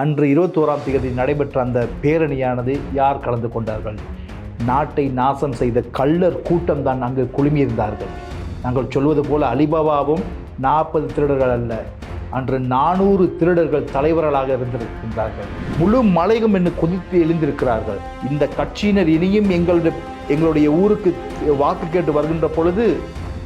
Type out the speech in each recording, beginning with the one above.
அன்று இருபத்தோராம் தேதி நடைபெற்ற அந்த பேரணியானது யார் கலந்து கொண்டார்கள்? நாட்டை நாசம் செய்த கள்ளர் கூட்டம் தான் அங்கு குழுமியிருந்தார்கள். நாங்கள் சொல்வது போல அலிபாபாவும் நாற்பது திருடர்கள் அல்ல அன்று நானூறு திருடர்கள் தலைவர்களாக இருந்திருக்கின்றார்கள். முழு மலையும் என்று குதித்து எழுந்திருக்கிறார்கள். இந்த கட்சியினர் இனியும் எங்களுடைய எங்களுடைய ஊருக்கு வாக்கு கேட்டு வருகின்ற பொழுது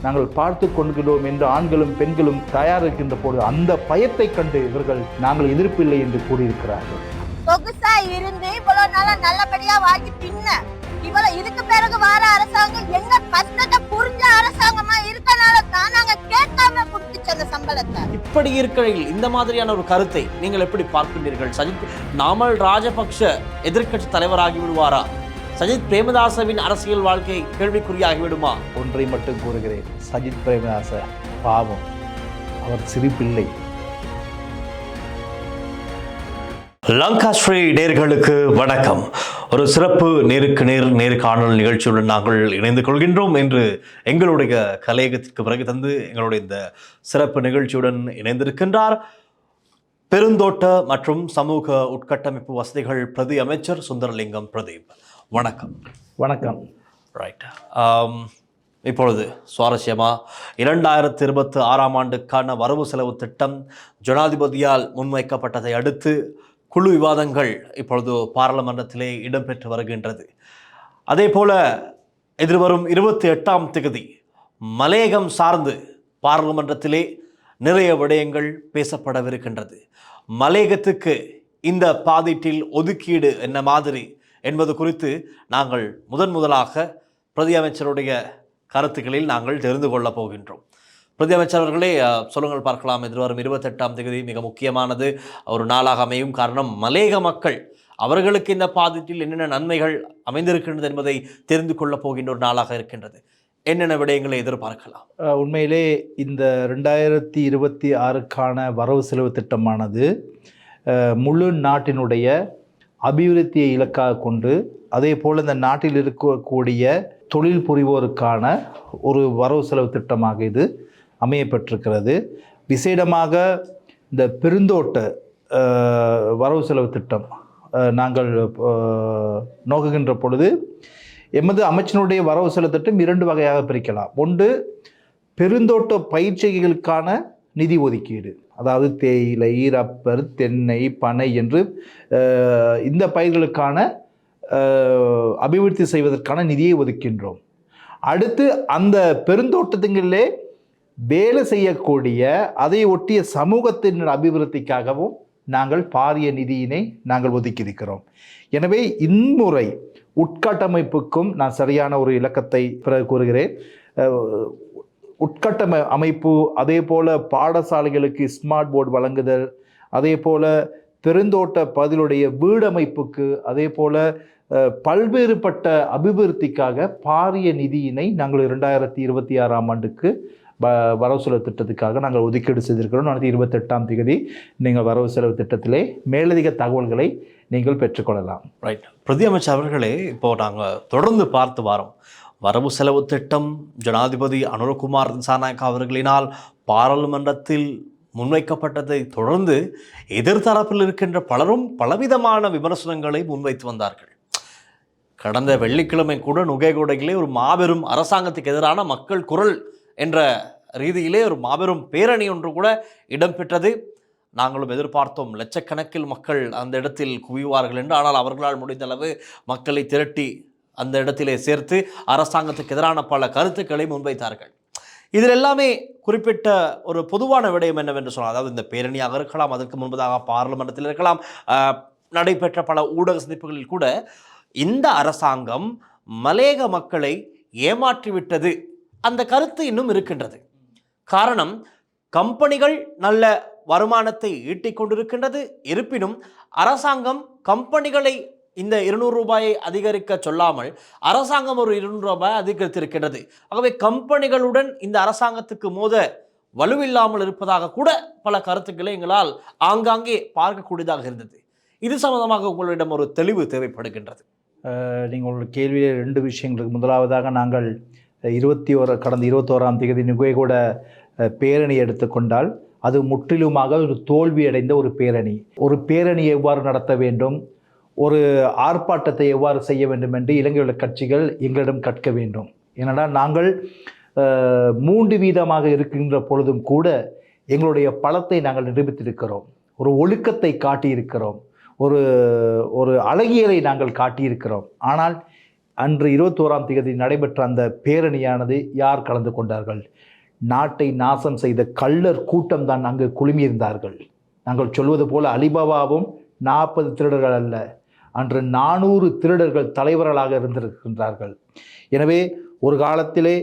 நாங்கள் பார்த்து கொள்கிறோம் என்று ஆண்களும் பெண்களும் தயார் இருக்கின்ற பொழுது அந்த பயத்தை கண்டு இவர்கள் நாங்கள் எதிர்ப்பில்லை என்று கூறியிருக்கிறார்கள். சொகுசா இருந்து இவ்வளவு நாளா நல்லபடியா வாங்கி பின்ன இவ்வளவு இதுக்கு பிறகு வர அரசாங்கம் எங்க கஷ்டத்தை புரிஞ்ச அரசாங்கமா இருக்கனால தான் நாங்க கேட்காம குடுத்துச்சு அந்த சம்பளத்தை. இப்படி இருக்கையில் இந்த மாதிரியான ஒரு கருத்தை நீங்கள் எப்படி பார்க்கின்றீர்கள்? சஜித் நாமல் ராஜபக்ஷ எதிர்க்கட்சி தலைவராகி விடுவாரா? சஜித் பிரேமதாசவின் அரசியல் வாழ்க்கை கேள்விக்குறியாகி விடுமா ஒன்றை மட்டும் கூறுகிறேன். சஜித் பிரேமதாச பாவம். அவர் சிறு பிள்ளை லங்கா ஸ்ரீ நேர்களுக்கு வணக்கம். ஒரு சிறப்பு நேருக்கு நேர் நேர்காணல் நிகழ்ச்சியுடன் நாங்கள் இணைந்து கொள்கின்றோம் என்று எங்களுடைய கலையகத்திற்கு பிறகு தந்து எங்களுடைய இந்த சிறப்பு நிகழ்ச்சியுடன் இணைந்திருக்கின்றார். பெருந்தோட்ட மற்றும் சமூக உட்கட்டமைப்பு வசதிகள் பிரதி அமைச்சர் சுந்தரலிங்கம் பிரதீப். வணக்கம். வணக்கம். ரைட் இப்பொழுது சுவாரஸ்யமா இரண்டாயிரத்தி இருபத்தி ஆறாம் ஆண்டுக்கான வரவு செலவு திட்டம் ஜனாதிபதியால் முன்வைக்கப்பட்டதை அடுத்து குழு விவாதங்கள் இப்பொழுது பாராளுமன்றத்திலே இடம்பெற்று வருகின்றது. அதே போல எதிர்வரும் இருபத்தி எட்டாம் தேதி மலையகம் சார்ந்து பாராளுமன்றத்திலே நிறைய விடயங்கள் பேசப்படவிருக்கின்றது. மலையகத்துக்கு இந்த பாதீட்டில் ஒதுக்கீடு என்ன மாதிரி என்பது குறித்து நாங்கள் முதன் முதலாக பிரதி அமைச்சருடைய கருத்துக்களில் நாங்கள் தெரிந்து கொள்ளப் போகின்றோம். பிரதியமைச்சர் அவர்களே சொல்லுங்கள் பார்க்கலாம். எதிர்வரும் இருபத்தெட்டாம் தேதி மிக முக்கியமானது. ஒரு நாளாக அமையும் காரணம் மலேக மக்கள். அவர்களுக்கு இந்த பாதீட்டில் என்னென்ன நன்மைகள் அமைந்திருக்கின்றது என்பதை தெரிந்து கொள்ளப் போகின்ற ஒரு நாளாக இருக்கின்றது. என்னென்ன விடயங்களை எதிர்பார்க்கலாம்? உண்மையிலே இந்த ரெண்டாயிரத்தி இருபத்தி ஆறுக்கான வரவு செலவு திட்டமானது முழு நாட்டினுடைய அபிவிருத்தியை இலக்காக கொண்டு அதே போல் இந்த நாட்டில் இருக்கக்கூடிய தொழில் புரிவோருக்கான ஒரு வரவு செலவு திட்டமாக இது அமையப்பட்டிருக்கிறது விசேடமாக இந்த பெருந்தோட்ட வரவு செலவு திட்டம் நாங்கள் நோக்குகின்ற பொழுது எமது அமைச்சனுடைய வரவு செலவு திட்டம் இரண்டு வகையாக பிரிக்கலாம். ஒன்று பெருந்தோட்ட பயிற்சிகளுக்கான நிதி ஒதுக்கீடு. அதாவது தேயிலை ரப்பர் தென்னை பனை என்று இந்த பயிர்களுக்கான அபிவிருத்தி செய்வதற்கான நிதியை ஒதுக்கின்றோம். அடுத்து அந்த பெருந்தோட்டத்துங்களிலே வேலை செய்யக்கூடிய அதை ஒட்டிய சமூகத்தின் அபிவிருத்திக்காகவும் நாங்கள் பாரிய நிதியினை நாங்கள் ஒதுக்கியிருக்கிறோம். எனவே இம்முறை உட்கட்டமைப்புக்கும் நான் சரியான ஒரு இலக்கத்தை பிறகு கூறுகிறேன். உட்கட்டமை அமைப்பு அதே போல் பாடசாலைகளுக்கு ஸ்மார்ட் போர்டு வழங்குதல் அதே போல் பெருந்தோட்ட பதிலுடைய வீடமைப்புக்கு அதே போல் பல்வேறுபட்ட அபிவிருத்திக்காக பாரிய நிதியினை நாங்கள் இரண்டாயிரத்தி இருபத்தி ஆறாம் ஆண்டுக்கு வ வரவு செலவு திட்டத்துக்காக நாங்கள் ஒதுக்கீடு செய்திருக்கிறோம். நடத்தி இருபத்தெட்டாம் தேதி நீங்கள் வரவு செலவு திட்டத்திலே மேலதிக தகவல்களை நீங்கள் பெற்றுக்கொள்ளலாம் ரைட் பிரதி அமைச்சர் அவர்களே இப்போ நாங்கள் தொடர்ந்து பார்த்து வரோம். வரவு செலவு திட்டம் ஜனாதிபதி அனுரகுமார் திசாநாயக்கா அவர்களினால் பாராளுமன்றத்தில் முன்வைக்கப்பட்டதை தொடர்ந்து எதிர்த்தரப்பில் இருக்கின்ற பலரும் பலவிதமான விமர்சனங்களை முன்வைத்து வந்தார்கள். கடந்த வெள்ளிக்கிழமை கூட நுகைகோடையிலே ஒரு மாபெரும் அரசாங்கத்துக்கு எதிரான மக்கள் குரல் என்ற ரீதியிலே ஒரு மாபெரும் பேரணி ஒன்று கூட இடம்பெற்றது. நாங்களும் எதிர்பார்த்தோம் லட்சக்கணக்கில் மக்கள் அந்த இடத்தில் குவிவார்கள் என்று ஆனால் அவர்களால் முடிந்த அளவு மக்களை திரட்டி அந்த இடத்திலே சேர்த்து அரசாங்கத்துக்கு எதிரான பல கருத்துக்களை முன்வைத்தார்கள். இதில் எல்லாமே குறிப்பிட்ட ஒரு பொதுவான விடயம் என்னவென்று சொன்னால் அதாவது இந்த பேரணியாக இருக்கலாம் அதற்கு முன்பதாக பார்லிமெண்டத்தில் இருக்கலாம் நடைபெற்ற பல ஊடக சந்திப்புகளில் கூட இந்த அரசாங்கம் மலேக மக்களை ஏமாற்றிவிட்டது. அந்த கருத்து இன்னும் இருக்கின்றது. காரணம் கம்பெனிகள் நல்ல வருமானத்தை ஈட்டிக் கொண்டிருக்கின்றது இருப்பினும் அரசாங்கம் கம்பெனிகளை இந்த இருநூறு ரூபாயை அதிகரிக்க சொல்லாமல் அரசாங்கம் ஒரு இருநூறு ரூபாய் அதிகரித்திருக்கின்றது. ஆகவே கம்பெனிகளுடன் இந்த அரசாங்கத்துக்கு மோத வலுவில்லாமல் இருப்பதாக கூட பல கருத்துக்களை எங்களால் ஆங்காங்கே பார்க்கக்கூடியதாக இருந்தது. இது சம்பந்தமாக உங்களிடம் ஒரு தெளிவு தேவைப்படுகின்றது. நீங்கள் உங்களோட கேள்வியில் ரெண்டு விஷயங்களுக்கு முதலாவதாக நாங்கள் இருபத்தி ஓர கடந்த இருபத்தோராம் தேதி நுகைகூட கூட பேரணி எடுத்துக்கொண்டால் அது முற்றிலுமாக ஒரு தோல்வி அடைந்த ஒரு பேரணி. ஒரு பேரணியை எவ்வாறு நடத்த வேண்டும்? ஒரு ஆர்ப்பாட்டத்தை எவ்வாறு செய்ய வேண்டும் என்று இலங்கையுள்ள கட்சிகள் எங்களிடம் கற்க வேண்டும். ஏனென்றால் நாங்கள் மூன்று வீதமாக இருக்கின்ற பொழுதும் கூட எங்களுடைய பலத்தை நாங்கள் நிரூபித்திருக்கிறோம். ஒரு ஒழுக்கத்தை காட்டியிருக்கிறோம். ஒரு ஒரு அழகியலை நாங்கள் காட்டியிருக்கிறோம். ஆனால் அன்று இருபத்தோராம் தேதி நடைபெற்ற அந்த பேரணியானது யார் கலந்து கொண்டார்கள்? நாட்டை நாசம் செய்த கள்ளர் கூட்டம் தான் அங்கு குழுமியிருந்தார்கள். நாங்கள் சொல்வது போல் அலிபாபாவும் நாற்பது திருடர்கள் அல்ல. அன்று நானூறு திருடர்கள் தலைவர்களாக இருந்திருக்கின்றார்கள். எனவே ஒரு காலத்திலே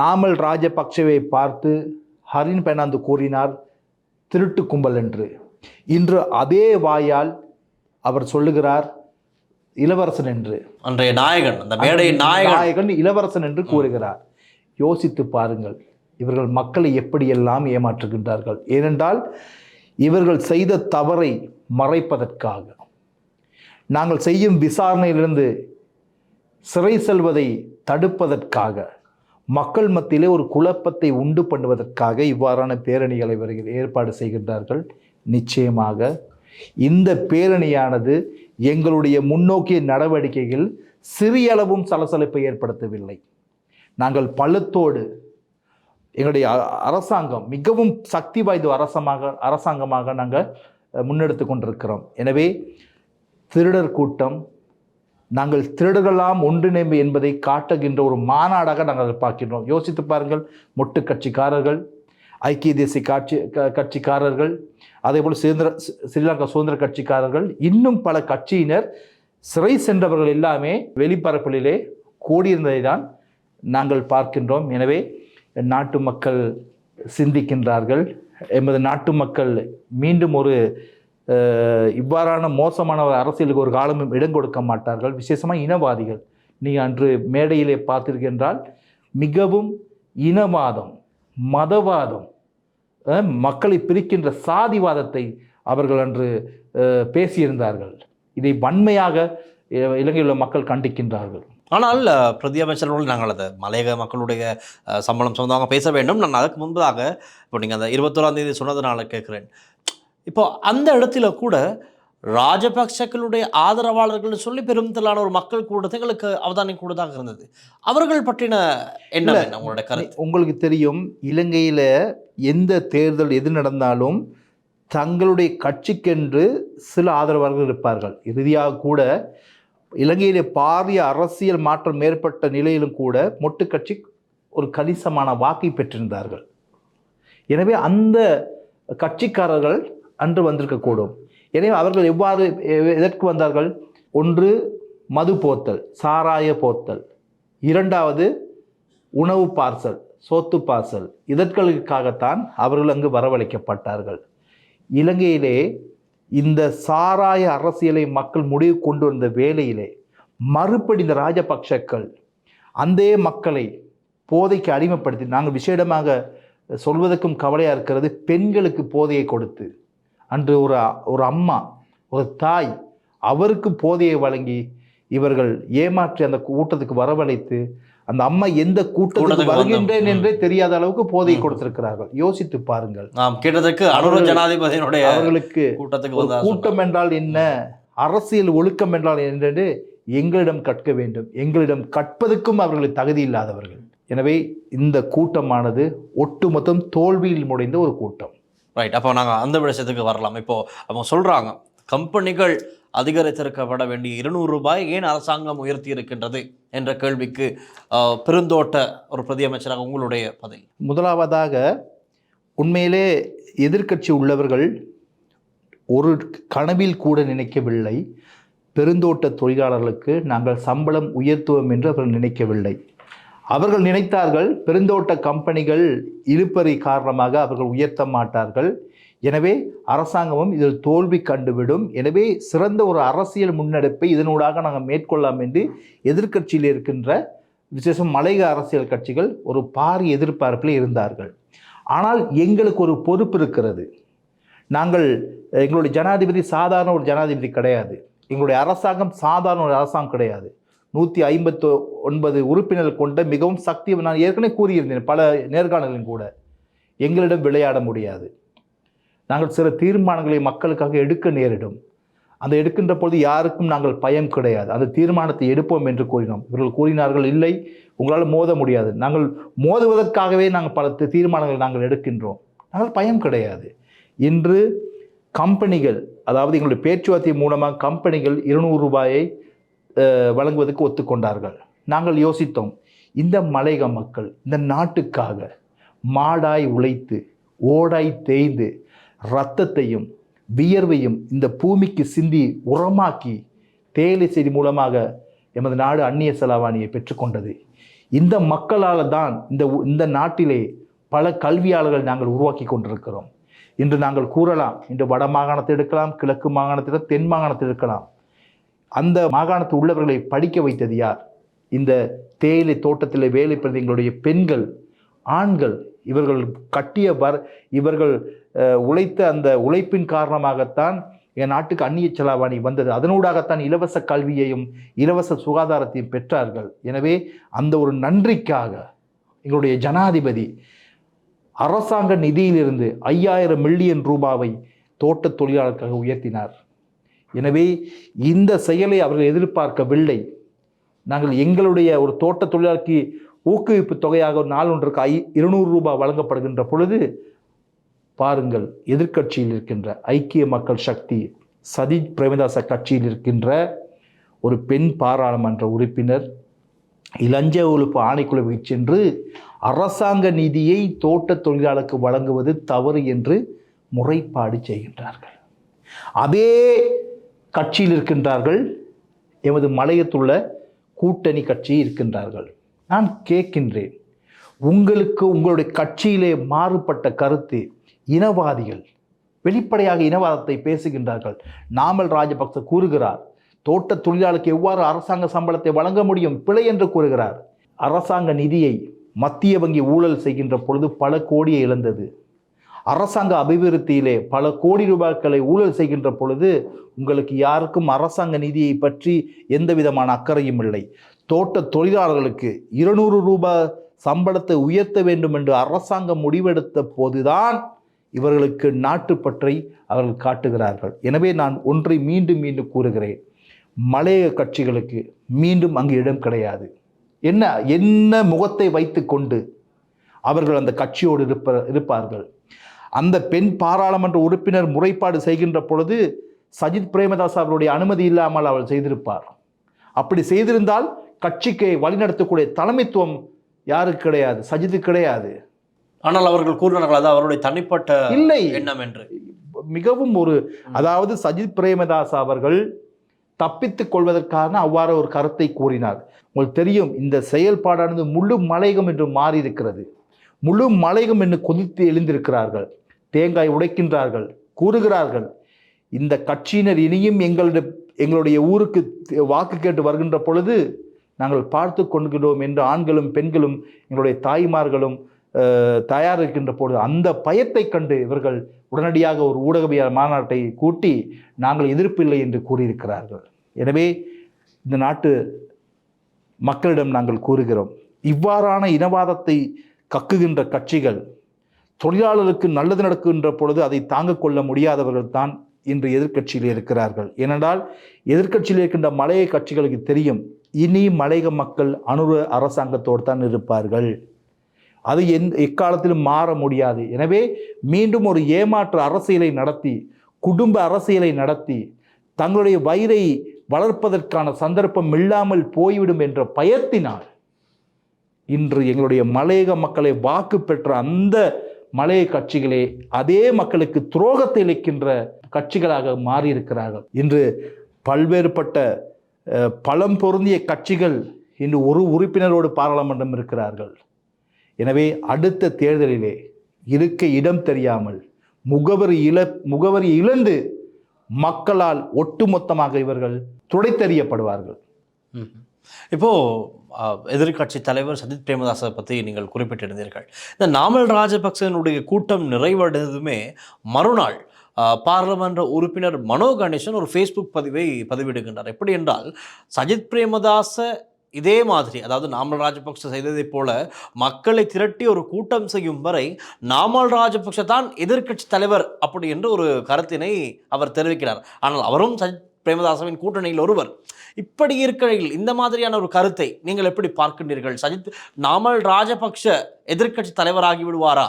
நாமல் ராஜபக்சவை பார்த்து ஹரின் பெர்னாந்து கூறினார் திருட்டு கும்பல் என்று. இன்று அதே வாயால் அவர் சொல்லுகிறார் இளவரசன் என்று. அன்றைய நாயகன் அந்த நாயகன். நாயகன் இளவரசன் என்று கூறுகிறார். யோசித்து பாருங்கள் இவர்கள் மக்களை எப்படியெல்லாம் ஏமாற்றுகின்றார்கள். ஏனென்றால் இவர்கள் செய்த தவறை மறைப்பதற்காக. நாங்கள் செய்யும் விசாரணையிலிருந்து சிறை செல்வதை தடுப்பதற்காக மக்கள் மத்தியிலே ஒரு குழப்பத்தை உண்டு பண்ணுவதற்காக இவ்வாறான பேரணிகளை வருகிற ஏற்பாடு செய்கின்றார்கள். நிச்சயமாக இந்த பேரணியானது எங்களுடைய முன்னோக்கிய நடவடிக்கைகள் சிறியளவும் சலசலப்பை ஏற்படுத்தவில்லை. நாங்கள் பள்ளத்தோடு எங்களுடைய அ- அரசாங்கம் மிகவும் சக்தி வாய்ந்த அரசமாக அரசாங்கமாக நாங்கள் முன்னெடுத்து கொண்டிருக்கிறோம். எனவே திருடர் கூட்டம் நாங்கள் திருடர்களாம் ஒன்றிணைவு என்பதை காட்டுகின்ற ஒரு மாநாடாக நாங்கள் அதை பார்க்கின்றோம் யோசித்து பாருங்கள் மொட்டு கட்சிக்காரர்கள் ஐக்கிய தேசிய காட்சி க- கட்சிக்காரர்கள் அதேபோல் சுதந்திர ஸ்ரீலங்கா சுதந்திர கட்சிக்காரர்கள் இன்னும் பல கட்சியினர் சிறை சென்றவர்கள் எல்லாமே வெளிப்பரப்பிலே கூடியிருந்ததை தான் நாங்கள் பார்க்கின்றோம். எனவே நாட்டு மக்கள் சிந்திக்கின்றார்கள். எமது நாட்டு மக்கள் மீண்டும் ஒரு இவ்வாறான மோசமான ஒரு அரசியலுக்கு ஒரு காலமும் இடம் கொடுக்க மாட்டார்கள். விசேஷமாக இனவாதிகள். நீங்கள் அன்று மேடையிலே பார்த்திருக்கின்றால் மிகவும் இனவாதம் மதவாதம் மக்களை பிரிக்கின்ற சாதிவாதத்தை அவர்கள் அன்று பேசியிருந்தார்கள். இதை வன்மையாக இலங்கையில் உள்ள மக்கள் கண்டிக்கின்றார்கள். ஆனால் பிரதி அமைச்சர்கள் நாங்கள் அதை மலையக மக்களுடைய சம்பளம் சொந்தமாக பேச வேண்டும். நான் அதுக்கு முன்பதாக இப்போ நீங்கள் அந்த இருபத்தோராம் தேதி சொன்னதுனால கேட்குறேன். இப்போ அந்த இடத்துல கூட ராஜபக்சக்களுடைய ஆதரவாளர்கள்னு சொல்லி பெரும்பாலான ஒரு மக்கள் கூட்டத்தை எங்களுக்கு அவதானம் கூடதாக இருந்தது. அவர்கள் பற்றின என்ன? உங்களுடைய கருத்து. உங்களுக்கு தெரியும் இலங்கையில் எந்த தேர்தல் எது நடந்தாலும் தங்களுடைய கட்சிக்கென்று சில ஆதரவாளர்கள் இருப்பார்கள். இறுதியாக கூட இலங்கையிலே பாரிய அரசியல் மாற்றம் ஏற்பட்ட நிலையிலும் கூட மொட்டு கட்சி ஒரு கணிசமான வாக்கை பெற்றிருந்தார்கள். எனவே அந்த கட்சிக்காரர்கள் அன்று வந்திருக்கக்கூடும். எனவே அவர்கள் எவ்வாறு எ- எதற்கு வந்தார்கள்? ஒன்று மது போத்தல் சாராய போத்தல். இரண்டாவது உணவு பார்சல் சோத்து பார்சல். இதற்களுக்காகத்தான் அவர்கள் அங்கு வரவழைக்கப்பட்டார்கள். இலங்கையிலே இந்த சாராய அரசியலை மக்கள் முடிவு கொண்டு வந்த வேளையிலே மறுபடி இந்த ராஜபக்ஷக்கள் அந்த மக்களை போதைக்கு அடிமைப்படுத்தி நாங்கள் விசேடமாக சொல்வதற்கும் கவலையாக இருக்கிறது பெண்களுக்கு போதையை கொடுத்து அன்று ஒரு ஒரு அம்மா ஒரு தாய் அவருக்கு போதையை வழங்கி இவர்கள் ஏமாற்றி அந்த கூட்டத்துக்கு வரவழைத்து அந்த அம்மா எந்த கூட்டத்துக்கு. வருகின்றேன். என்றே தெரியாத அளவுக்கு போதையை ம். கொடுத்திருக்கிறார்கள். யோசித்து பாருங்கள். நாம் கேட்டதற்கு ஜனாதிபதியினுடைய அவர்களுக்கு கூட்டத்துக்கு கூட்டம் என்றால் என்ன? அரசியல் ஒழுக்கம் என்றால் என்று எங்களிடம் கற்க வேண்டும். எங்களிடம் கற்பதற்கும் அவர்கள் தகுதி இல்லாதவர்கள். எனவே இந்த கூட்டமானது ஒட்டுமொத்தம் தோல்வியில் முடிந்த ஒரு கூட்டம். ரைட் அப்போ நாங்கள் அந்த விஷயத்துக்கு வரலாம். இப்போது அவங்க சொல்கிறாங்க கம்பெனிகள் அதிகரித்திருக்கப்பட வேண்டிய இருநூறு ரூபாய் ஏன் அரசாங்கம் உயர்த்தி இருக்கின்றது? என்ற கேள்விக்கு பெருந்தோட்ட ஒரு பிரதி அமைச்சராக உங்களுடைய பதில். முதலாவதாக உண்மையிலே எதிர்க்கட்சி உள்ளவர்கள் ஒரு கனவில் கூட நினைக்கவில்லை. பெருந்தோட்ட தொழிலாளர்களுக்கு நாங்கள் சம்பளம் உயர்த்துவோம் என்று அவர்கள் நினைக்கவில்லை. அவர்கள் நினைத்தார்கள் பெருந்தோட்ட கம்பெனிகள் இழுப்பறி காரணமாக அவர்கள் உயர்த்த மாட்டார்கள். எனவே அரசாங்கமும் இதில் தோல்வி கண்டுவிடும். எனவே சிறந்த ஒரு அரசியல் முன்னெடுப்பை இதனூடாக நாங்கள் மேற்கொள்ளலாம் என்று எதிர்க்கட்சியில் இருக்கின்ற விசேஷம் மலைய அரசியல் கட்சிகள் ஒரு பாரி எதிர்பார்ப்பில் இருந்தார்கள். ஆனால் எங்களுக்கு ஒரு பொறுப்பு இருக்கிறது. நாங்கள் எங்களுடைய ஜனாதிபதி சாதாரண ஒரு ஜனாதிபதி கிடையாது. எங்களுடைய அரசாங்கம் சாதாரண ஒரு அரசாங்கம் கிடையாது. நூற்றி ஐம்பத்து ஒன்பது உறுப்பினர்கள் கொண்ட மிகவும் சக்தி நான் ஏற்கனவே கூறியிருந்தேன் பல நேர்காணலிலும் கூட எங்களிடம் விளையாட முடியாது. நாங்கள் சில தீர்மானங்களை மக்களுக்காக எடுக்க நேரிடும். அந்த எடுக்கின்ற பொழுது யாருக்கும் நாங்கள் பயம் கிடையாது. அந்த தீர்மானத்தை எடுப்போம் என்று கூறினோம். இவர்கள் கூறினார்கள் இல்லை உங்களால் மோத முடியாது. நாங்கள் மோதுவதற்காகவே நாங்கள் பல தீர்மானங்களை நாங்கள் எடுக்கின்றோம். நாங்கள் பயம் கிடையாது. இன்று கம்பெனிகள் அதாவது எங்களுடைய பேச்சுவார்த்தை மூலமாக கம்பெனிகள் இருநூறு ரூபாயை வழங்குவதற்கு ஒத்துக்கொண்டார்கள். நாங்கள் யோசித்தோம் இந்த மலையக மக்கள் இந்த நாட்டுக்காக மாடாய் உழைத்து ஓடாய் தேய்ந்து இரத்தத்தையும் வியர்வையும் இந்த பூமிக்கு சிந்தி உரமாக்கி தேயிலை செய்தி மூலமாக எமது நாடு அந்நிய செலாவாணியை பெற்றுக்கொண்டது. இந்த மக்களால் தான் இந்த உ- இந்த நாட்டிலே பல கல்வியாளர்கள் நாங்கள் உருவாக்கி கொண்டிருக்கிறோம். இன்று நாங்கள் கூறலாம் இன்று வட மாகாணத்தை எடுக்கலாம் கிழக்கு மாகாணத்தில் தென் மாகாணத்தை எடுக்கலாம். அந்த மாகாணத்து உள்ளவர்களை படிக்க வைத்தது யார்? இந்த தேயிலை தோட்டத்தில் வேலை பெறுத எங்களுடைய பெண்கள் ஆண்கள். இவர்கள் கட்டிய வர் இவர்கள் உழைத்த அந்த உழைப்பின் காரணமாகத்தான் என் நாட்டுக்கு அந்நிய செலாவணி வந்தது. அதனூடாகத்தான் இலவச கல்வியையும் இலவச சுகாதாரத்தையும் பெற்றார்கள். எனவே அந்த ஒரு நன்றிக்காக எங்களுடைய ஜனாதிபதி அரசாங்க நிதியிலிருந்து ஐயாயிரம் மில்லியன் ரூபாவை தோட்ட தொழிலாளருக்காக உயர்த்தினார். எனவே இந்த செயலை அவர்கள் எதிர்பார்க்கவில்லை. நாங்கள் எங்களுடைய ஒரு தோட்ட தொழிலாளிக்கு ஊக்குவிப்பு தொகையாக ஒரு நாள் ஒன்றுக்கு ஐ இருநூறு ரூபாய் வழங்கப்படுகின்ற பொழுது பாருங்கள் எதிர்க்கட்சியில் இருக்கின்ற ஐக்கிய மக்கள் சக்தி சதீஷ் பிரேமதாச கட்சியில் இருக்கின்ற ஒரு பெண் பாராளுமன்ற உறுப்பினர் இளஞ்ச ஒழிப்பு ஆணைக்குழுவுக்கு சென்று அரசாங்க நிதியை தோட்ட தொழிலாளருக்கு வழங்குவது தவறு என்று முறைப்பாடு செய்கின்றார்கள். அதே கட்சியில் இருக்கின்றார்கள். எமது மலையத்துள்ள கூட்டணி கட்சி இருக்கின்றார்கள். நான் கேட்கின்றேன் உங்களுக்கு உங்களுடைய கட்சியிலே மாறுபட்ட கருத்து இனவாதிகள் வெளிப்படையாக இனவாதத்தை பேசுகின்றார்கள். நாமல் ராஜபக்ச கூறுகிறார் தோட்ட தொழிலாளருக்கு எவ்வாறு அரசாங்க சம்பளத்தை வழங்க முடியும் பிழை என்று கூறுகிறார். அரசாங்க நிதியை மத்திய வங்கி ஊழல் செய்கின்ற பொழுது பல கோடியை இழந்தது. அரசாங்க அபிவிருத்தியிலே பல கோடி ரூபாய்களை ஊழல் செய்கின்ற பொழுது உங்களுக்கு யாருக்கும் அரசாங்க நிதியை பற்றி எந்த விதமான அக்கறையும் இல்லை. தோட்ட தொழிலாளர்களுக்கு இருநூறு ரூபாய் சம்பளத்தை உயர்த்த வேண்டும் என்று அரசாங்கம் முடிவெடுத்த போதுதான் இவர்களுக்கு நாட்டுப்பற்றை அவர்கள் காட்டுகிறார்கள். எனவே நான் ஒன்றை மீண்டும் மீண்டும் கூறுகிறேன். மலைய கட்சிகளுக்கு மீண்டும் அங்கு இடம் கிடையாது. என்ன என்ன முகத்தை வைத்துக்கொண்டு அவர்கள் அந்த கட்சியோடு இருப்ப இருப்பார்கள்? அந்த பெண் பாராளுமன்ற உறுப்பினர் முறைப்பாடு செய்கின்ற பொழுது சஜித் பிரேமதாஸ் அவருடைய அனுமதி இல்லாமல் அவள் செய்திருப்பார். அப்படி செய்திருந்தால் கட்சிக்கு வழிநடத்தக்கூடிய தலைமைத்துவம் யாருக்கு கிடையாது? சஜித்து கிடையாது. ஆனால் அவர்கள் கூறினார்கள் அது அவருடைய தனிப்பட்ட இல்லை. எண்ணம் என்று. மிகவும் ஒரு அதாவது சஜித் பிரேமதாஸ் அவர்கள் தப்பித்துக் கொள்வதற்காக அவ்வாறு ஒரு கருத்தை கூறினார். உங்களுக்கு தெரியும் இந்த செயல்பாடானது முழு மலையகம் என்று மாறி இருக்கிறது முழு மலையும் என்று கொதித்து எழுந்திருக்கிறார்கள். தேங்காய் உடைக்கின்றார்கள் கூறுகிறார்கள். இந்த கட்சியினர் இனியும் எங்களுடைய எங்களுடைய ஊருக்கு வாக்கு கேட்டு வருகின்ற பொழுது நாங்கள் பார்த்து கொள்கிறோம் என்று ஆண்களும் பெண்களும் எங்களுடைய தாய்மார்களும் அஹ், தயார் இருக்கின்ற பொழுது அந்த பயத்தை கண்டு இவர்கள் உடனடியாக ஒரு ஊடகவியல் மாநாட்டை கூட்டி நாங்கள் எதிர்ப்பில்லை என்று கூறியிருக்கிறார்கள். எனவே இந்த நாட்டு மக்களிடம் நாங்கள் கூறுகிறோம். இவ்வாறான இனவாதத்தை கக்குகின்ற கட்சிகள் தொழிலாளருக்கு நல்லது நடக்கின்ற பொழுது அதை தாங்க கொள்ள முடியாதவர்கள் தான் இன்று எதிர்க்கட்சியில் இருக்கிறார்கள். ஏனென்றால் எதிர்க்கட்சியில் இருக்கின்ற மலைய கட்சிகளுக்கு தெரியும். இனி மலையக மக்கள் அனுர அரசாங்கத்தோடு தான் இருப்பார்கள். அது எந் எக்காலத்திலும் மாற முடியாது. எனவே மீண்டும் ஒரு ஏமாற்று அரசியலை நடத்தி குடும்ப அரசியலை நடத்தி தங்களுடைய வயிறை வளர்ப்பதற்கான சந்தர்ப்பம் இல்லாமல் போய்விடும் என்ற பயத்தினால் இன்று எங்களுடைய மலையக மக்களை வாக்கு பெற்ற அந்த மலைய கட்சிகளே அதே மக்களுக்கு துரோகத்தை இழைக்கின்ற கட்சிகளாக மாறியிருக்கிறார்கள். இன்று பல்வேறுபட்ட பலம் பொருந்திய கட்சிகள் இன்று ஒரு உறுப்பினரோடு பாராளுமன்றம் இருக்கிறார்கள். எனவே அடுத்த தேர்தலிலே இருக்க இடம் தெரியாமல் முகவரி இழ முகவரி இழந்து மக்களால் ஒட்டுமொத்தமாக இவர்கள் துடைத்தறியப்படுவார்கள். இப்போது இப்போ எதிர்க்கட்சி தலைவர் சஜித் பிரேமதாசை பற்றி நீங்கள் குறிப்பிட்டிருந்தீர்கள். இந்த நாமல் ராஜபக்சனுடைய கூட்டம் நிறைவடைந்ததுமே மறுநாள் பாராளுமன்ற உறுப்பினர் மனோ கணேசன் ஒரு ஃபேஸ்புக் பதிவை பதிவிடுகின்றார். எப்படி என்றால் சஜித் பிரேமதாச இதே மாதிரி அதாவது நாமல் ராஜபக்ஷ செய்ததைப் போல மக்களை திரட்டி ஒரு கூட்டம் செய்யும் வரை நாமல் ராஜபக்ஷ தான் எதிர்க்கட்சி தலைவர் அப்படி என்று ஒரு கருத்தினை அவர் தெரிவிக்கிறார். ஆனால் அவரும் சஜித் பிரேமதாசவின் கூட்டணியில் ஒருவர். இப்படி இருக்கையில் இந்த மாதிரியான ஒரு கருத்தை நீங்கள் எப்படி பார்க்கின்றீர்கள்? சஜித் நாமல் ராஜபக்ஷ எதிர்க்கட்சி தலைவராகி விடுவாரா?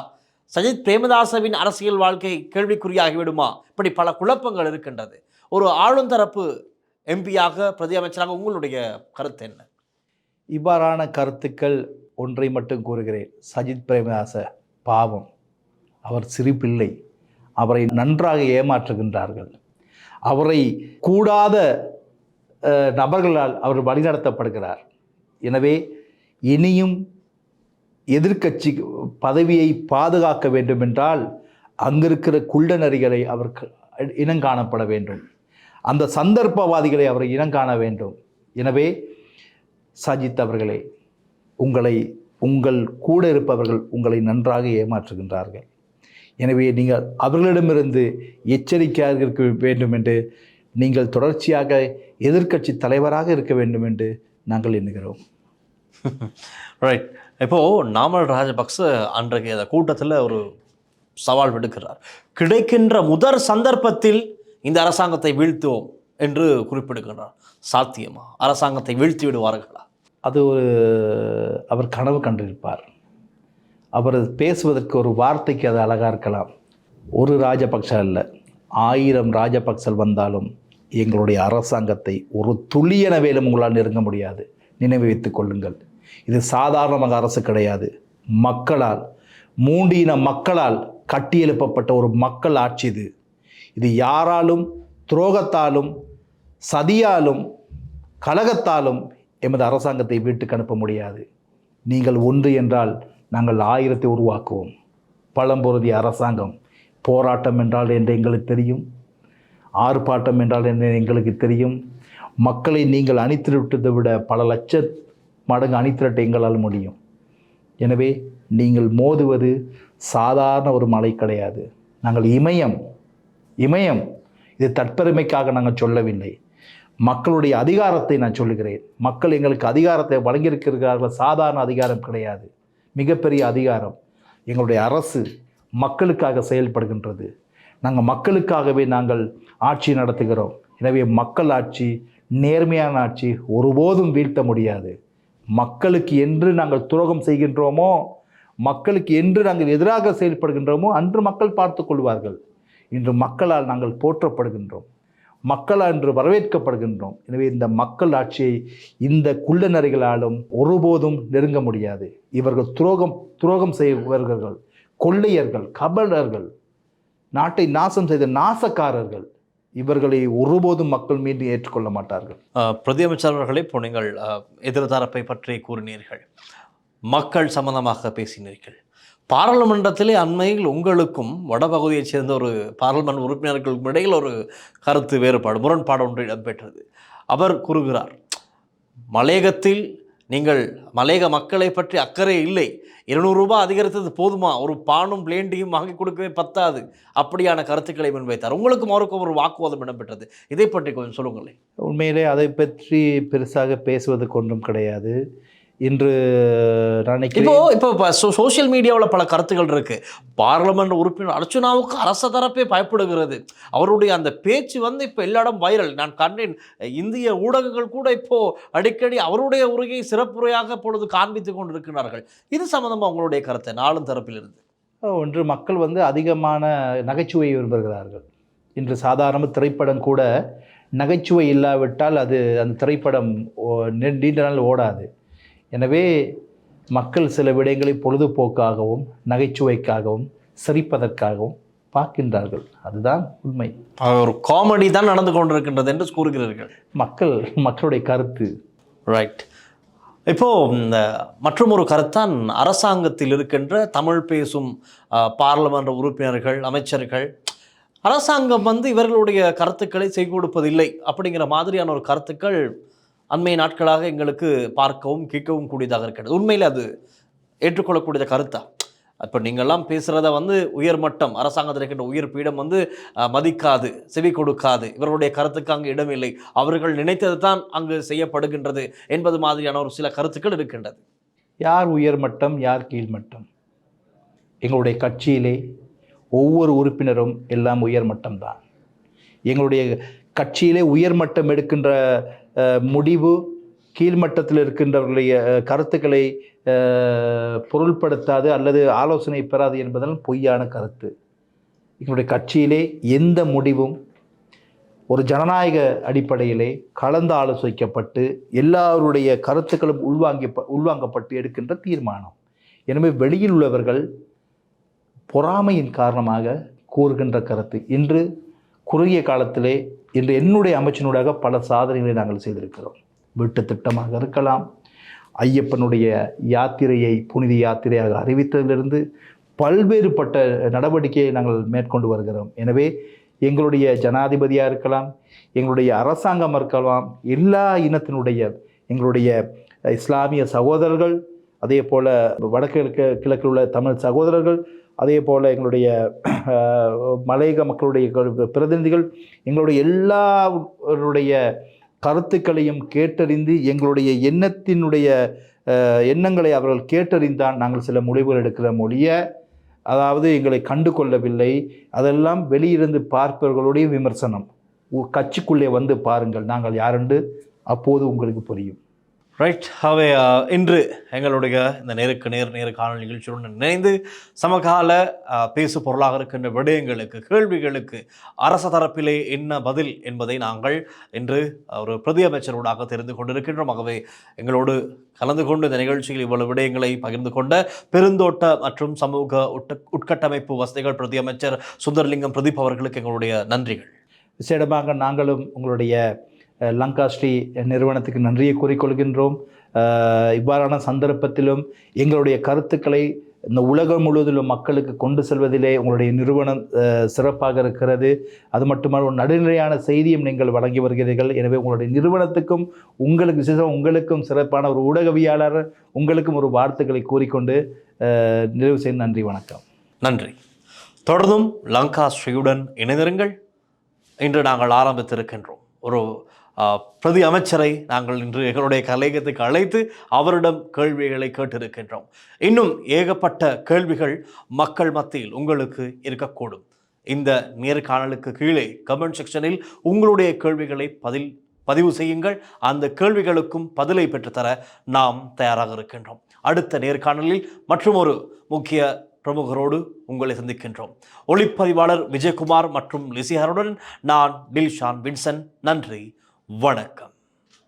சஜித் பிரேமதாசவின் அரசியல் வாழ்க்கை கேள்விக்குறியாகி விடுமா? இப்படி பல குழப்பங்கள் இருக்கின்றது. ஒரு ஆளும் தரப்பு எம்பியாக பிரதி அமைச்சராக உங்களுடைய கருத்து என்ன? இவ்வாறான கருத்துக்கள் ஒன்றை மட்டும் கூறுகிறேன். சஜித் பிரேமதாச பாவம். அவர் சிரிப்பில்லை. அவரை நன்றாக ஏமாற்றுகின்றார்கள். அவரை கூடாத நபர்களால் அவர் வழிநடத்தப்படுகிறார். எனவே இனியும் எதிர்க்கட்சி பதவியை பாதுகாக்க வேண்டுமென்றால் அங்கிருக்கிற குள்ளநரிகளை அவர் க- இனங்காணப்பட வேண்டும். அந்த சந்தர்ப்பவாதிகளை அவர் இனங்காண வேண்டும். எனவே சஜித் அவர்களே உங்களை உங்கள் கூட இருப்பவர்கள் உங்களை நன்றாக ஏமாற்றுகின்றார்கள். எனவே நீங்கள் அவர்களிடமிருந்து எச்சரிக்கையாக இருக்க வேண்டும் என்று நீங்கள் தொடர்ச்சியாக எதிர்க்கட்சி தலைவராக இருக்க வேண்டும் என்று நாங்கள் எண்ணுகிறோம். ரைட் இப்போ நாமல் ராஜபக்ச அன்றைக்கு அந்த கூட்டத்தில் ஒரு சவால் விடுக்கிறார். கிடைக்கின்ற முதற் சந்தர்ப்பத்தில் இந்த அரசாங்கத்தை வீழ்த்துவோம் என்று குறிப்பிடுகின்றார். சாத்தியமா? அரசாங்கத்தை வீழ்த்தி விடுவார்களா? அது ஒரு அவர் கனவு கண்டிருப்பார். அவர் பேசுவதற்கு ஒரு வார்த்தைக்கு அது அழகாக இருக்கலாம். ஒரு ராஜபக்ஷ அல்ல ஆயிரம் ராஜபக்சல் வந்தாலும் எங்களுடைய அரசாங்கத்தை ஒரு துளியனவேலும் உங்களால் நெருங்க முடியாது. நினைவு வைத்துக் கொள்ளுங்கள். இது சாதாரணமாக அரசு கிடையாது. மக்களால் மூண்டின மக்களால் கட்டியெழுப்பப்பட்ட ஒரு மக்கள் ஆட்சி இது. இது யாராலும் துரோகத்தாலும் சதியாலும் கலகத்தாலும் எமது அரசாங்கத்தை வீட்டுக்கு அனுப்ப முடியாது. நீங்கள் ஒன்று என்றால் நாங்கள் ஆயிரத்தை உருவாக்குவோம். பழம்பொருதிய அரசாங்கம் போராட்டம் என்றால் என்று எங்களுக்கு தெரியும். ஆர்ப்பாட்டம் என்றால் என்ன எங்களுக்கு தெரியும். மக்களை நீங்கள் அணித்திரட்டதை விட பல லட்ச மடங்கு அணித்திரட்ட எங்களால் முடியும். எனவே நீங்கள் மோதுவது சாதாரண ஒரு மலை கிடையாது. நாங்கள் இமயம் இமயம். இது தற்பெருமைக்காக நாங்கள் சொல்லவில்லை. மக்களுடைய அதிகாரத்தை நான் சொல்லுகிறேன். மக்கள் எங்களுக்கு அதிகாரத்தை வழங்கியிருக்கிறார்கள். சாதாரண அதிகாரம் கிடையாது. மிகப்பெரிய அதிகாரம் எங்களுடைய அரசு மக்களுக்காக செயல்படுகின்றது. நாங்கள் மக்களுக்காகவே நாங்கள் ஆட்சி நடத்துகிறோம். எனவே மக்கள் ஆட்சி நேர்மையான ஆட்சி ஒருபோதும் வீழ்த்த முடியாது. மக்களுக்கு என்று நாங்கள் துரோகம் செய்கின்றோமோ மக்களுக்கு என்று நாங்கள் எதிராக செயல்படுகின்றோமோ அன்று மக்கள் பார்த்து கொள்வார்கள். இன்று மக்களால் நாங்கள் போற்றப்படுகின்றோம். மக்களால் இன்று வரவேற்கப்படுகின்றோம். எனவே இந்த மக்கள் ஆட்சியை இந்த குள்ளநரிகளாலும் ஒருபோதும் நெருங்க முடியாது. இவர்கள் துரோகம் துரோகம் செய்வர்கள் கொள்ளையர்கள் கபடர்கள் நாட்டை நாசம் செய்த நாசக்காரர்கள் இவர்களை ஒருபோதும் மக்கள் மீண்டும் ஏற்றுக்கொள்ள மாட்டார்கள். பிரதி அமைச்சர் அவர்களே இப்போ நீங்கள் எதிர்தரப்பை பற்றி கூறினீர்கள். மக்கள் சம்பந்தமாக பேசினீர்கள். பாராளுமன்றத்திலே அண்மையில் உங்களுக்கும் வடபகுதியைச் சேர்ந்த ஒரு பாராளுமன்ற உறுப்பினர்களுக்கும் இடையில் ஒரு கருத்து வேறுபாடு முரண்பாடு ஒன்று இடம்பெற்றது. அவர் கூறுகிறார் மலையகத்தில் நீங்கள் மலையக மக்களை பற்றி அக்கறை இல்லை. இருநூறு ரூபாய் அதிகரித்தது போதுமா? ஒரு பானும் பிளேண்டியும் வாங்கி கொடுக்கவே பத்தாது. அப்படியான கருத்துக்களை முன்வைத்தார். உங்களுக்கும் அவருக்கும் ஒரு வாக்குவாதம் இடம்பெற்றது. இதை பற்றி கொஞ்சம் சொல்லுங்களேன். உண்மையிலே அதை பற்றி பெருசாக பேசுவது கொன்றும் கிடையாது. இன்று நான் இப்போ நினைக்கிறேன் இப்போ சோஷியல் மீடியாவில் பல கருத்துக்கள் இருக்கு. பார்லமெண்ட் உறுப்பினர் அர்ச்சுனாவுக்கு அரச தரப்பே பயப்படுகிறது. அவருடைய அந்த பேச்சு வந்து இப்போ எல்லா இடம் வைரல். நான் கண்டேன் இந்திய ஊடகங்கள் கூட இப்போ அடிக்கடி அவருடைய உரையை சிறப்புரையாக இப்பொழுது காண்பித்து கொண்டிருக்கிறார்கள். இது சம்பந்தமா உங்களுடைய கருத்தை? நாளும் தரப்பிலிருந்து. ஒன்று மக்கள் வந்து அதிகமான நகைச்சுவையை விரும்புகிறார்கள். இன்று சாதாரண திரைப்படம் கூட நகைச்சுவை இல்லாவிட்டால் அது அந்த திரைப்படம் நீண்ட நாள் ஓடாது. எனவே மக்கள் சில விடயங்களை பொழுதுபோக்காகவும் நகைச்சுவைக்காகவும் சிரிப்பதற்காகவும் பார்க்கின்றார்கள். அதுதான் உண்மை. ஒரு காமெடி தான் நடந்து கொண்டிருக்கின்றது என்று கூறுகிறீர்கள். மக்கள் மக்களுடைய கருத்து. ரைட் இப்போ இந்த மற்றும் ஒரு கருத்தான் அரசாங்கத்தில் இருக்கின்ற தமிழ் பேசும் அஹ், பாராளுமன்ற உறுப்பினர்கள் அமைச்சர்கள். அரசாங்கம் வந்து இவர்களுடைய கருத்துக்களை செய்து கொடுப்பதில்லை அப்படிங்கிற மாதிரியான ஒரு கருத்துக்கள் அண்மை நாட்களாக எங்களுக்கு பார்க்கவும் கேட்கவும் கூடியதாக இருக்கிறது. உண்மையில் அது ஏற்றுக்கொள்ளக்கூடிய கருத்தா? இப்போ நீங்கள்லாம் பேசுகிறத வந்து உயர்மட்டம் அரசாங்கத்தில் இருக்கின்ற உயர் பீடம் வந்து மதிக்காது செவி கொடுக்காது. இவர்களுடைய கருத்துக்கு அங்கு இடமில்லை. அவர்கள் நினைத்தது தான் அங்கு செய்யப்படுகின்றது என்பது மாதிரியான ஒரு சில கருத்துக்கள் இருக்கின்றது. யார் உயர்மட்டம் யார் கீழ்மட்டம் எங்களுடைய கட்சியிலே ஒவ்வொரு உறுப்பினரும் எல்லாம் உயர்மட்டம் தான் எங்களுடைய கட்சியிலே உயர்மட்டம் எடுக்கின்ற முடிவு கீழ்மட்டத்தில் இருக்கின்றவர்களுடைய கருத்துக்களை பொருள்படுத்தாது அல்லது ஆலோசனை பெறாது என்பதெல்லாம் பொய்யான கருத்து. எங்களுடைய கட்சியிலே எந்த முடிவும் ஒரு ஜனநாயக அடிப்படையிலே கலந்து ஆலோசிக்கப்பட்டு எல்லாருடைய கருத்துக்களும் உள்வாங்கி உள்வாங்கப்பட்டு எடுக்கின்ற தீர்மானம். எனவே வெளியில் உள்ளவர்கள் பொறாமையின் காரணமாக கூறுகின்ற கருத்து. இன்று குறுகிய காலத்திலே இன்று என்னுடைய அமைச்சினூடாக பல சாதனைகளை நாங்கள் செய்திருக்கிறோம். வீட்டு திட்டமாக இருக்கலாம். ஐயப்பனுடைய யாத்திரையை புனித யாத்திரையாக அறிவித்ததிலிருந்து பல்வேறுபட்ட நடவடிக்கையை நாங்கள் மேற்கொண்டு வருகிறோம். எனவே எங்களுடைய ஜனாதிபதியாக இருக்கலாம் எங்களுடைய அரசாங்கம் இருக்கலாம் எல்லா இனத்தினுடைய எங்களுடைய இஸ்லாமிய சகோதரர்கள் அதே போல் வடக்கு கிழக்கில் உள்ள தமிழ் சகோதரர்கள் அதே போல் எங்களுடைய மலையக மக்களுடைய பிரதிநிதிகள் எங்களுடைய எல்லாருடைய கருத்துக்களையும் கேட்டறிந்து எங்களுடைய எண்ணத்தினுடைய எண்ணங்களை அவர்கள் கேட்டறிந்தால் நாங்கள் சில முடிவுகள் எடுக்கிற மொழிய. அதாவது எங்களை கண்டு கொள்ளவில்லை. அதெல்லாம் வெளியிருந்து பார்ப்பவர்களுடைய விமர்சனம். உ- கட்சிக்குள்ளே வந்து பாருங்கள். நாங்கள் யாரென்று அப்போது உங்களுக்கு புரியும். ரைட் அவை இன்று எங்களுடைய இந்த நேருக்கு நேர் நேரு காணொலி நிகழ்ச்சியுடன் இணைந்து சமகால பேசு பொருளாக இருக்கின்ற விடயங்களுக்கு கேள்விகளுக்கு அரச தரப்பிலே என்ன பதில் என்பதை நாங்கள் இன்று ஒரு பிரதி அமைச்சரோடாக தெரிந்து கொண்டிருக்கின்றோம். ஆகவே எங்களோடு கலந்து கொண்டு இந்த நிகழ்ச்சியில் இவ்வளவு விடயங்களை பகிர்ந்து கொண்ட பெருந்தோட்ட மற்றும் சமூக உட்கட்டமைப்பு வசதிகள் பிரதி அமைச்சர் சுந்தர்லிங்கம் பிரதீப் அவர்களுக்கு எங்களுடைய நன்றிகள். விசேடமாக நாங்களும் உங்களுடைய லங்கா ஸ்ரீ நிறுவனத்துக்கு நன்றியை கூறிக்கொள்கின்றோம். இவ்வாறான சந்தர்ப்பத்திலும் எங்களுடைய கருத்துக்களை இந்த உலகம் முழுவதிலும் மக்களுக்கு கொண்டு செல்வதிலே உங்களுடைய நிறுவனம் சிறப்பாக இருக்கிறது. அது மட்டுமல்ல ஒரு நடுநிலையான செய்தியும் நீங்கள் வழங்கி வருகிறீர்கள். எனவே உங்களுடைய நிறுவனத்துக்கும் உங்களுக்கு விசேஷம் உங்களுக்கும் சிறப்பான ஒரு ஊடகவியாளர் உங்களுக்கும் ஒரு வார்த்தைகளை கூறிக்கொண்டு நிறைவு செய்து நன்றி வணக்கம். நன்றி. தொடர்ந்தும் லங்கா ஸ்ரீயுடன் இணைந்திருங்கள். இன்று நாங்கள் ஆரம்பித்திருக்கின்றோம். ஒரு பிரதி அமைச்சரை நாங்கள் இன்று எங்களுடைய கலையகத்துக்கு அழைத்து அவரிடம் கேள்விகளை கேட்டிருக்கின்றோம். இன்னும் ஏகப்பட்ட கேள்விகள் மக்கள் மத்தியில் உங்களுக்கு இருக்கக்கூடும். இந்த நேர்காணலுக்கு கீழே கமெண்ட் செக்ஷனில் உங்களுடைய கேள்விகளை பதில் பதிவு செய்யுங்கள். அந்த கேள்விகளுக்கும் பதிலை பெற்றுத்தர நாம் தயாராக இருக்கின்றோம். அடுத்த நேர்காணலில் மற்றும் ஒரு முக்கிய பிரமுகரோடு உங்களை சந்திக்கின்றோம். ஒளிப்பதிவாளர் விஜயகுமார் மற்றும் லிசிஹருடன் நான் டில்ஷான் வின்சன். நன்றி. வணக்கம்.